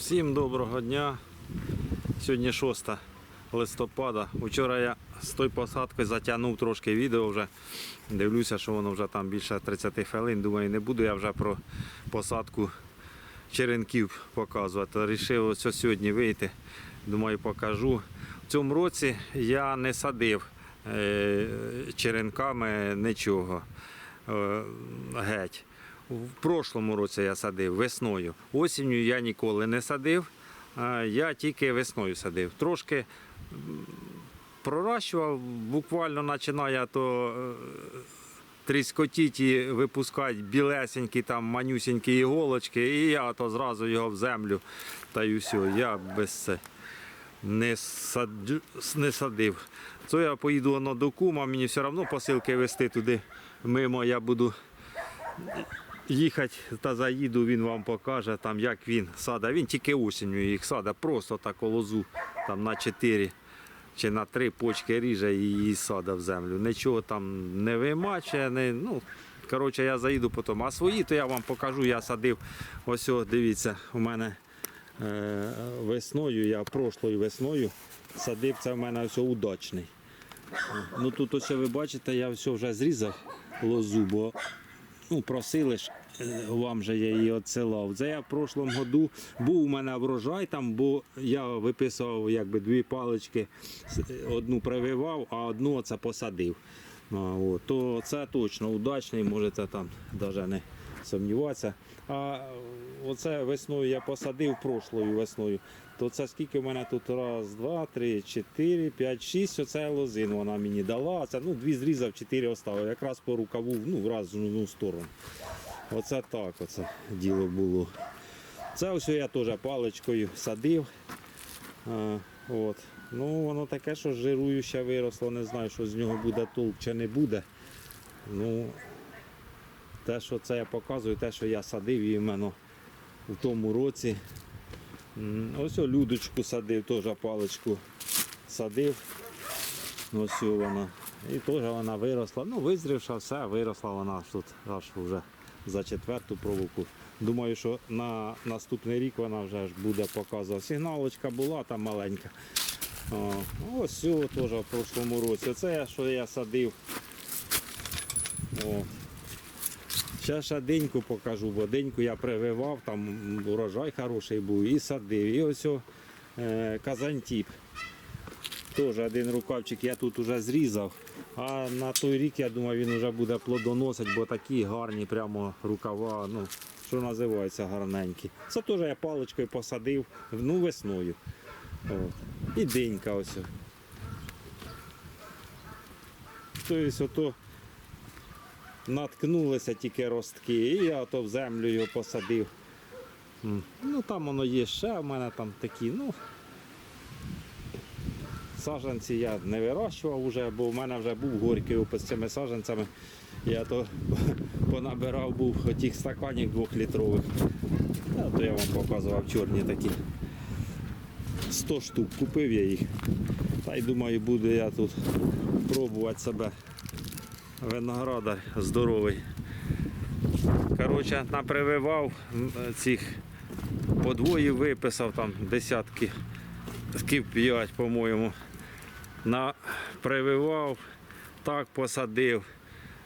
Всім доброго дня. Сьогодні 6 листопада. Вчора я з тої посадки затягнув трошки відео вже. Дивлюся, що воно вже там більше 30 хвилин. Думаю, не буду я вже про посадку черенків показувати. Рішив ось сьогодні вийти. Думаю, покажу. В цьому році я не садив е, черенками нічого. е, Геть. В прошлому році я садив весною. Осінню я ніколи не садив. Я тільки весною садив. Трошки проращував, буквально починає то е, тріскотіть і випускати білесенькі там манюсінькі іголочки, і я то зразу його в землю та й все. Я без це не, саджу, не садив. То я поїду воно до кума, мені все одно посилки вести туди мимо. Я буду їхати та заїду, він вам покаже, там, як він сада. Він тільки осінню їх сада, просто так лозу там, на 4 чи на 3 почки ріже і її сада в землю. Нічого там не вимачує. Не, ну, коротше, я заїду потім. А свої, то я вам покажу, я садив. Ось, о, дивіться, у мене е, весною, я прошлою весною садив, це в мене все удачний. Ну тут ось ви бачите, я все вже зрізав лозу, бо ну, просили ж, вам же я її відсилав. Це я в прошлому году був у мене врожай там, бо я виписував якби дві палички, одну прививав, а одну оце посадив. От, то це точно удачний, можете там навіть не сумніватися. А оце весною я посадив прошлою весною. То це скільки в мене тут раз, два, три, чотири, п'ять, шість. Оце лозин вона мені дала. Це ну дві зрізав, чотири оставив. Якраз по рукаву, ну в одну сторону. Оце так, оце діло було. Це ось я теж паличкою садив. А, от. Ну, воно таке, що жирующе виросло, не знаю, що з нього буде толк чи не буде. Ну, те, що це я показую, те, що я садив іменно в тому році. Ось людочку садив, теж паличку садив. Ось вона. І теж вона виросла. Ну, визрівша, все, виросла вона тут аж вже за четверту провоку. Думаю, що на наступний рік вона вже ж буде показувати. Сигналочка була там маленька. О, ось цього теж в прошлому році. Це що я садив. О. Ще ще деньку покажу, бо деньку я прививав, там урожай хороший був і садив. І ось о, е, казантіп. Теж один рукавчик я тут вже зрізав. А на той рік я думаю, він вже буде плодоносити, бо такі гарні прямо рукава, ну, що називається гарненькі. Це теж я паличкою посадив ну, весною. От. І денька ось. Тобто ото наткнулися тільки ростки, і я то в землю його посадив. Ну там воно є ще, в мене там такі, ну. Саджанці я не вирощував вже, бо в мене вже був горький опис з цими саджанцями. Я то понабирав був отих стаканів двохлітрових. То я вам показував чорні такі. 100 штук купив я їх. Та й думаю, буду я тут пробувати себе. Виноградар здоровий. Коротше, напрививав цих подвоїв виписав там десятки, скіп 5, по-моєму. Напрививав, так посадив.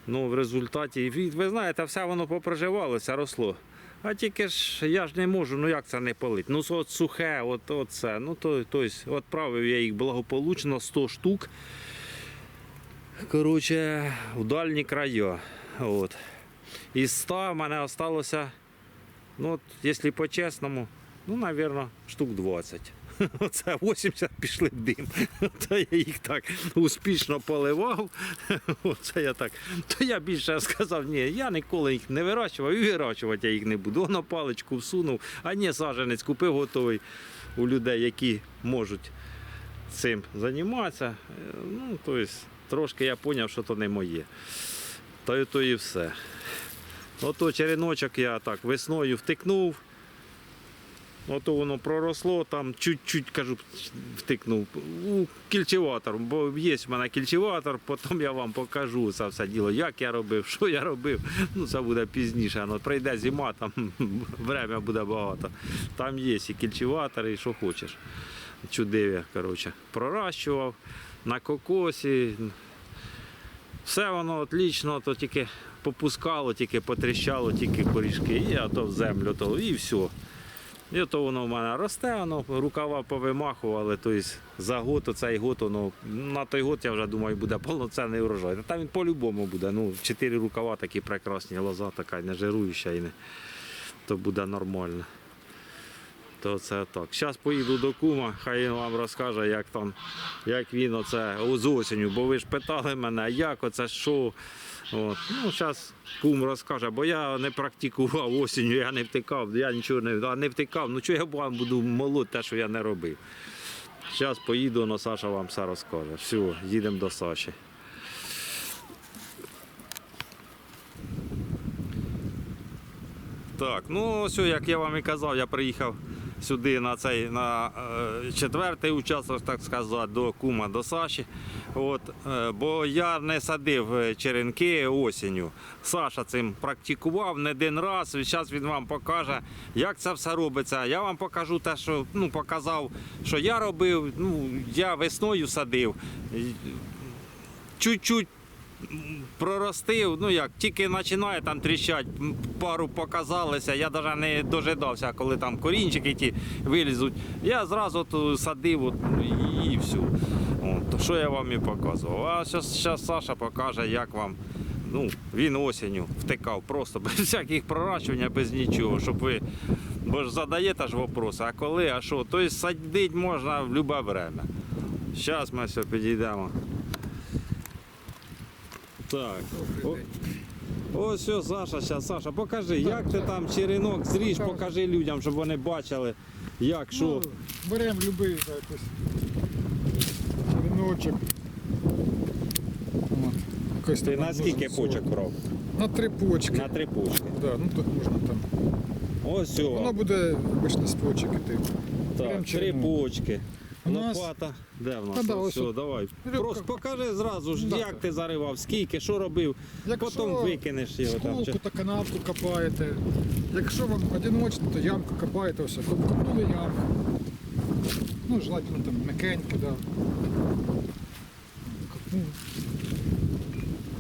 Ну, в результаті, ви знаєте, все воно попроживалося, росло. А тільки ж я ж не можу, ну як це не полить? Ну от сухе, от, от це. Ну то, то есть, відправив я їх благополучно 100 штук. Коротше, в дальні края. От. Із 100 в мене залишилося, ну, от, якщо по-чесному, ну, мабуть, штук 20. Оце 80 пішли дим. То я їх так успішно поливав. Оце я так. То я більше сказав, ні, я ніколи їх не вирощував і вирощувати я їх не буду. Воно паличку всунув, а ні, саженець купив готовий у людей, які можуть цим займатися. Ну, тобто, трошки я зрозумів, що то не моє. Та й то і все. Ото череночок я так весною втикнув. Ото воно проросло, там чуть-чуть, кажу, втикнув у кільчеватор, бо є в мене кільчеватор, потім я вам покажу це все діло, як я робив, що я робив. Ну, це буде пізніше. Ну, прийде зима, там время буде багато. Там є і кільчеватори, і що хочеш. Чудиві, коротше. Проращував на кокосі. Все воно отлично, то тільки попускало, тільки потріщало, тільки корішки, і а то в землю, то і все. І то воно в мене росте, воно рукава повимахували, тобто за год, оцей год, воно, на той год, я вже думаю, буде повноцінний урожай. Там він по-любому буде. Ну, чотири рукава такі прекрасні, лоза така не жируюча, і не, то буде нормально. То це так. Зараз поїду до кума, хай він вам розкаже, як там, як він оце з осінню, бо ви ж питали мене, як оце що. От. Ну, зараз кум розкаже, бо я не практикував осінню, я не втикав, я нічого не, а не втикав. Ну чого я вам буду молоти те, що я не робив. Зараз поїду, но Саша вам все розкаже. Все, їдемо до Саші. Так, ну ось, як я вам і казав, я приїхав сюди на цей на е, четвертий участок, так сказати, до кума, до Саші. От, е, бо я не садив е, черенки осінню. Саша цим практикував не один раз. Зараз він вам покаже, як це все робиться. Я вам покажу те, що ну, показав, що я робив. Ну, я весною садив. Чуть-чуть проростив, ну як, тільки починає там тріщать, пару показалися, я навіть не дожидався, коли там корінчики ті вилізуть. Я зразу садив от, і, і все. От, що я вам і показував. А зараз Саша покаже, як вам. Ну, він осінню втикав просто без всяких проращування, без нічого, щоб ви. Бо ж задаєте ж вопроси, а коли, а що? Тобто садити можна в будь-яке время. Зараз ми все підійдемо. Так. О, ось все, Саша, зараз, Саша, покажи, як ти там черенок зріж, покажи людям, щоб вони бачили, як, що. Ну, беремо любий якось череночок. От. Якось Ти там на скільки почок брав? На три почки. На три почки. Да, ну тут можна там. Ось Воно буде обично з почок іти. Так, прям три черенок. почки. У нас- Лопата. Де в нас? Та да, Ось давай. Рибка. Просто покажи зразу ж, Да. як ти заривав, скільки, що робив. Якщо Потім викинеш його там. Сколку чи- та канавку копаєте. Якщо вам одиночно, то ямку копаєте, ось коп- копнули ямку. Ну, желательно там м'якеньке, да. Копнули.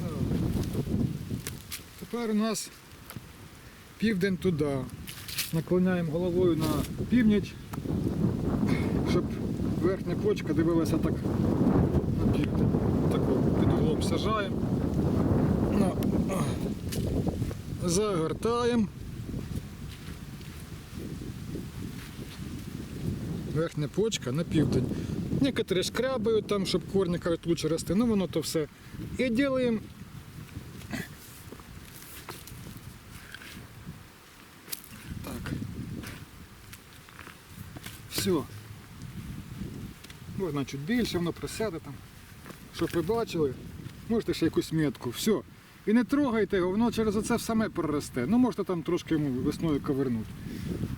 Да. Тепер у нас південь туди. Наклоняємо головою на північ, верхня почка дивилася так на південь. Так під углом сажаємо. Загортаємо. Верхня почка на південь. Некоторі шкрабають там, щоб корні кажуть, рости. Ну воно то все. І робимо так. Все. Можна чуть більше, воно просяде там. Щоб ви бачили, можете ще якусь метку. Все. І не трогайте його, воно через оце саме проросте. Ну можете там трошки йому весною ковернути.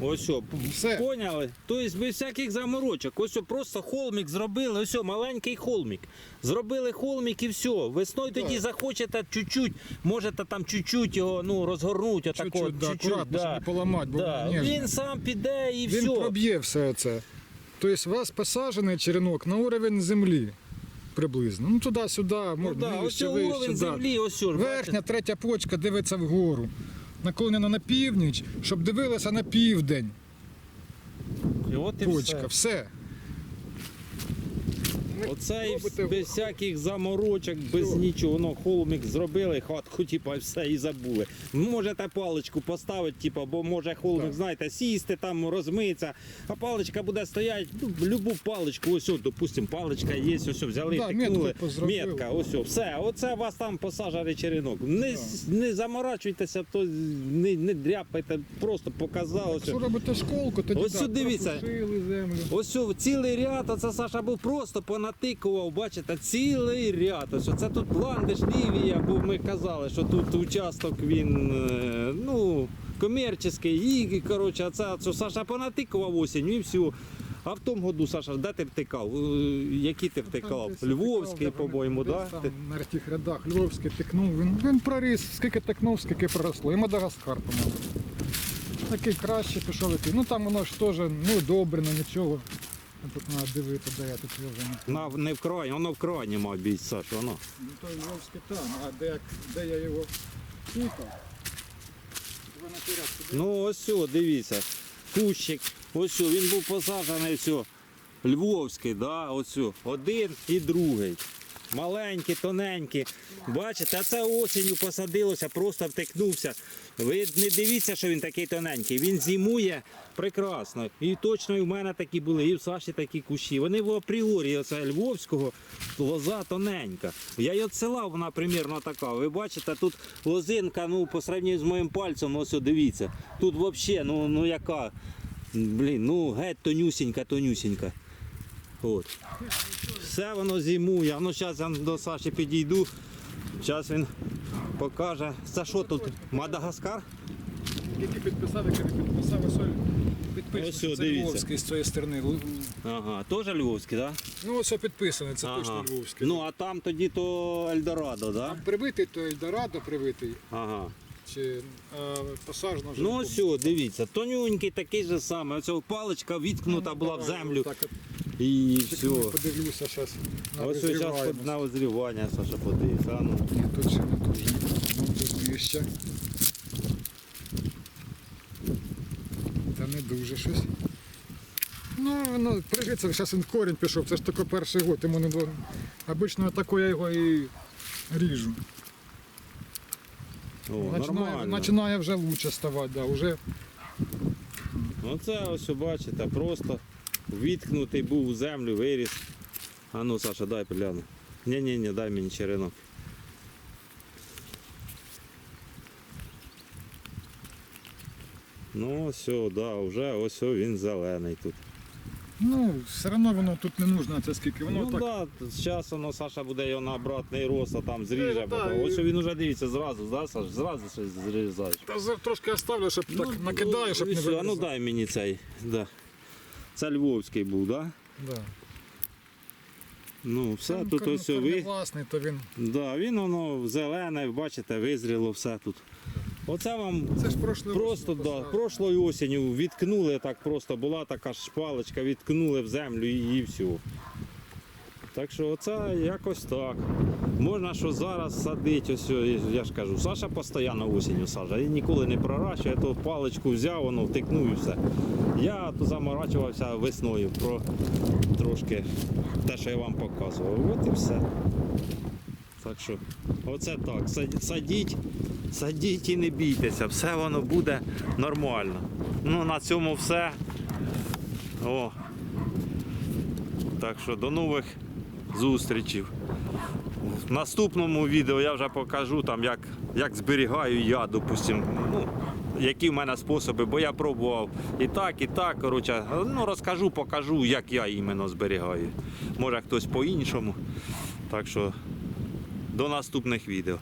Ось все, Все. поняли? Тобто без всяких заморочок. Ось все, просто холмик зробили, ось все, маленький холмик. Зробили холмик і все. Весною Да. тоді захочете чуть-чуть, можете там чуть-чуть його ну, розгорнути. отако, Чуть-чуть, да, чуть-чуть, акуратно, щоб не поламати, бо да. Він сам піде і Він все. проб'є все це. Тобто у вас посаджений черенок на уровень землі приблизно. Ну туди-сюди, Ну, да, ось уровень землі, ось все. Верхня, третя почка дивиться вгору. Наклонена на північ, щоб дивилася на південь. І от і Почка, все. все. Оце і без всяких заморочок, без нічого. Воно холмик зробили, хатку, типа, все, і забули. Можете паличку поставити, типа, бо може холмик, знаєте, сісти, там розмитися, а паличка буде стояти, ну, любу паличку, ось, от, допустимо, паличка є, ось, о, взяли, Да, тикнули, метку позробили. метка, ось, о, все, оце у вас там посажений черенок. Не, с- не заморачуйтеся, то не, не дряпайте, просто показав. ось, Якщо о. робите школку, тоді Ось сюди дивіться. землю. Ось о, цілий ряд, оце Саша був просто понатикував, бачите, цілий ряд. Ось це тут ландиш лівія, бо ми казали, що тут участок він, е, ну, комерційний, і, коротше, а це, це Саша понатикував осінь і все. А в тому году, Саша, де ти втикав? Е, Які ти втикав? Десь Львовський, по-моєму, да? там На тих рядах Львовський тикнув. Він, він проріс, скільки тикнув, скільки проросло. І Мадагаскар, по-моєму. Такий краще пішов який. Ну там воно ж теж не одобрено, нічого. Тут треба дивити, де я тут його вже не. На, не в крані, воно в крані мав бійць, Саш, воно. Ну то Львовський там, а де, де я його кутав, Ви Ну ось все, дивіться. Кущик, ось все, він був посаджений все. Львовський, да, ось все. Один і другий. Маленький, тоненький. Бачите, а це осінню посадилося, просто втикнувся. Ви не дивіться, що він такий тоненький. Він зимує прекрасно. І точно і в мене такі були, і в Саші такі кущі. Вони в апріорі оце Львовського лоза тоненька. Я її відсилав, вона примірно така. Ви бачите, тут лозинка, ну, по сравненню з моїм пальцем, ось дивіться. Тут взагалі, ну, ну яка. Блін, ну геть тонюсінька, тонюсінька. От. Все воно зимує. Ну зараз я до Саші підійду. Зараз він покаже. Це що тут? Мадагаскар? Який підписав, який підписав, ось. Ось це дивіться. Львовський з цієї сторони. Ага, теж львовський, так? Да? Ну ось підписано, це точно Львовський. Ну а там тоді то Ельдорадо, так? Да? Там привитий, то Ельдорадо привитий, Ага. чи а, посажено вже. Ну ось все, дивіться, тонюнький такий же самий. Оця паличка відкнута була в землю Так, і все. не подивлюся зараз на Ось зараз на озрівання, Саша, подивися. а Ну. Ні, тут ще не дуже. Ну, тут ближче. Та не дуже щось. Ну, воно прижиться, зараз він корінь пішов, це ж тільки перший год, йому не було. Обично тако я його і ріжу. О, Починає, нормально. починає вже лучше ставати, да, вже Оце ось бачите, просто відкнутий був у землю, виріс. А ну, Саша, дай погляну. Ні-ні-ні, дай мені черенок. Ну, все, да, вже ось о, він зелений тут. Ну, все одно воно тут не нужно, це скільки. Воно ну так. да, зараз воно Саша буде його на обратний рост, а там зріже. Ну, да, потім. і- Ось він вже дивиться зразу, да, Саш? Зразу щось зрізаєш. Та трошки оставлю, щоб так накидаю, щоб і не все, а ну дай мені цей. Да. Це Львовський був, так? Да? Да. Ну, все, Там тут кор- ось ви. корневласний, то він. Да, він воно зелене, бачите, визріло все тут. Оце вам Це ж просто осінь да, прошлою осінню відкнули так просто, була така ж паличка, відкнули в землю і, і все. Так що оце якось так. Можна що зараз садити, ось я ж кажу, Саша постійно осінню саджає, він ніколи не проращує, я то паличку взяв, воно втикнув і все. Я то заморачувався весною про трошки те, що я вам показував. От і все. Так що, оце так. Садіть, садіть і не бійтеся, все воно буде нормально. Ну, на цьому все. О. Так що до нових зустрічей. В наступному відео я вже покажу, там, як, як зберігаю я, допустим, ну, які в мене способи, бо я пробував і так, і так. Коротше, ну, розкажу, покажу, як я іменно зберігаю. Може хтось по-іншому. Так що до наступних відео.